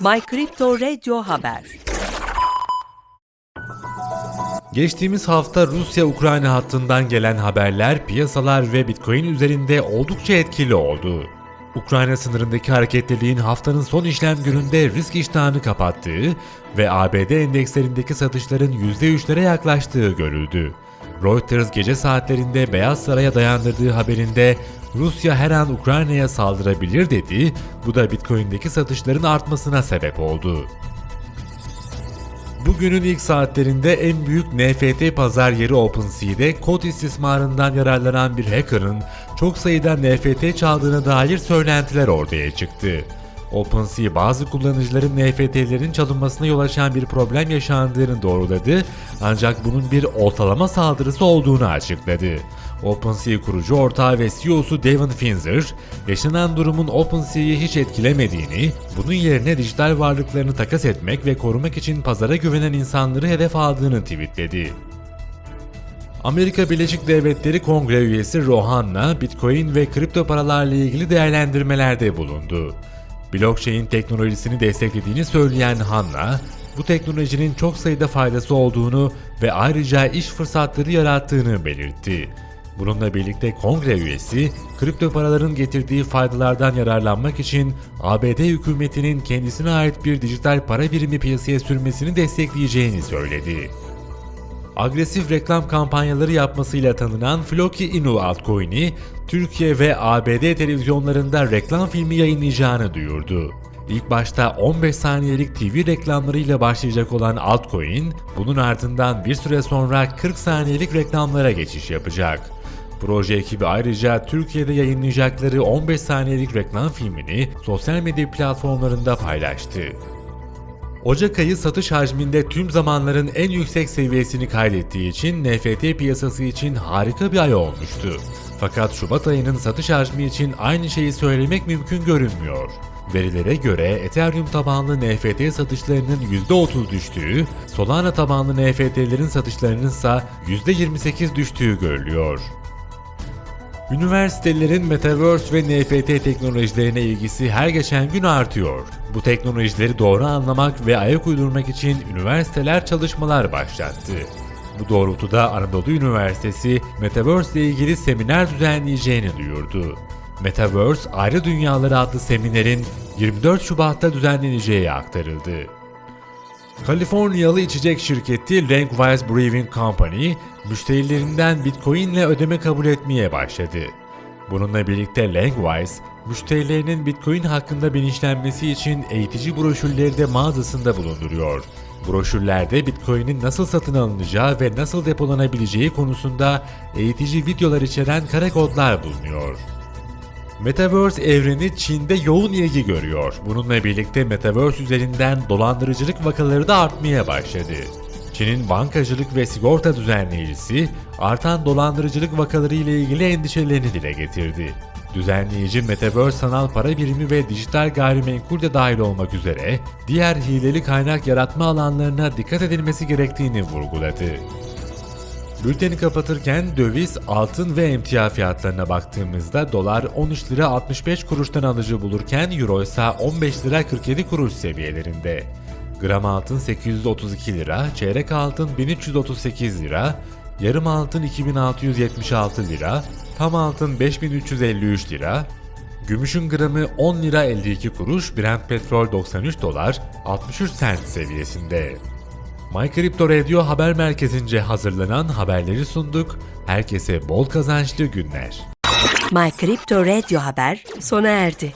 My Crypto Radio Haber Geçtiğimiz hafta Rusya-Ukrayna hattından gelen haberler piyasalar ve Bitcoin üzerinde oldukça etkili oldu. Ukrayna sınırındaki hareketliliğin haftanın son işlem gününde risk iştahını kapattığı ve ABD endekslerindeki satışların %3'lere yaklaştığı görüldü. Reuters gece saatlerinde Beyaz Saray'a dayandırdığı haberinde Rusya her an Ukrayna'ya saldırabilir dedi, bu da Bitcoin'deki satışların artmasına sebep oldu. Bugünün ilk saatlerinde en büyük NFT pazar yeri OpenSea'de kod istismarından yararlanan bir hacker'ın çok sayıda NFT çaldığına dair söylentiler ortaya çıktı. OpenSea bazı kullanıcıların NFT'lerin çalınmasına yol açan bir problem yaşandığını doğruladı ancak bunun bir ortalama saldırısı olduğunu açıkladı. OpenSea kurucu ortağı ve CEO'su Devin Finzer, yaşanan durumun OpenSea'yı hiç etkilemediğini, bunun yerine dijital varlıklarını takas etmek ve korumak için pazara güvenen insanları hedef aldığını tweetledi. Amerika Birleşik Devletleri Kongre üyesi Rohanna, Bitcoin ve kripto paralarla ilgili değerlendirmelerde bulundu. Blockchain teknolojisini desteklediğini söyleyen Hanna, bu teknolojinin çok sayıda faydası olduğunu ve ayrıca iş fırsatları yarattığını belirtti. Bununla birlikte kongre üyesi, kripto paraların getirdiği faydalardan yararlanmak için ABD hükümetinin kendisine ait bir dijital para birimi piyasaya sürmesini destekleyeceğini söyledi. Agresif reklam kampanyaları yapmasıyla tanınan Floki Inu altcoin'i Türkiye ve ABD televizyonlarında reklam filmi yayınlayacağını duyurdu. İlk başta 15 saniyelik TV reklamlarıyla başlayacak olan altcoin, bunun ardından bir süre sonra 40 saniyelik reklamlara geçiş yapacak. Proje ekibi ayrıca Türkiye'de yayınlayacakları 15 saniyelik reklam filmini sosyal medya platformlarında paylaştı. Ocak ayı satış hacminde tüm zamanların en yüksek seviyesini kaydettiği için NFT piyasası için harika bir ay olmuştu. Fakat Şubat ayının satış hacmi için aynı şeyi söylemek mümkün görünmüyor. Verilere göre Ethereum tabanlı NFT satışlarının %30 düştüğü, Solana tabanlı NFT'lerin satışlarının ise %28 düştüğü görülüyor. Üniversitelerin Metaverse ve NFT teknolojilerine ilgisi her geçen gün artıyor. Bu teknolojileri doğru anlamak ve ayak uydurmak için üniversiteler çalışmalar başlattı. Bu doğrultuda Anadolu Üniversitesi Metaverse ile ilgili seminer düzenleyeceğini duyurdu. Metaverse Ayrı Dünyaları adlı seminerin 24 Şubat'ta düzenleneceği aktarıldı. Kaliforniyalı içecek şirketi Rankwise Brewing Company, müşterilerinden Bitcoin ile ödeme kabul etmeye başladı. Bununla birlikte Langwise, müşterilerinin Bitcoin hakkında bilinçlenmesi için eğitici broşürleri de mağazasında bulunduruyor. Broşürlerde Bitcoin'in nasıl satın alınacağı ve nasıl depolanabileceği konusunda eğitici videolar içeren kare kodlar bulunuyor. Metaverse evreni Çin'de yoğun ilgi görüyor. Bununla birlikte Metaverse üzerinden dolandırıcılık vakaları da artmaya başladı. Çin'in bankacılık ve sigorta düzenleyicisi artan dolandırıcılık vakaları ile ilgili endişelerini dile getirdi. Düzenleyici Metaverse sanal para birimi ve dijital gayrimenkul de dahil olmak üzere diğer hileli kaynak yaratma alanlarına dikkat edilmesi gerektiğini vurguladı. Bülteni kapatırken döviz, altın ve emtia fiyatlarına baktığımızda dolar 13 lira 65 kuruştan alıcı bulurken euro ise 15 lira 47 kuruş seviyelerinde. Gram altın 832 lira, çeyrek altın 1338 lira, yarım altın 2676 lira, tam altın 5353 lira, gümüşün gramı 10 lira 52 kuruş, Brent petrol 93 dolar 63 sent seviyesinde. My Crypto Radio haber merkezince hazırlanan haberleri sunduk. Herkese bol kazançlı günler. My Crypto Radio Haber sona erdi.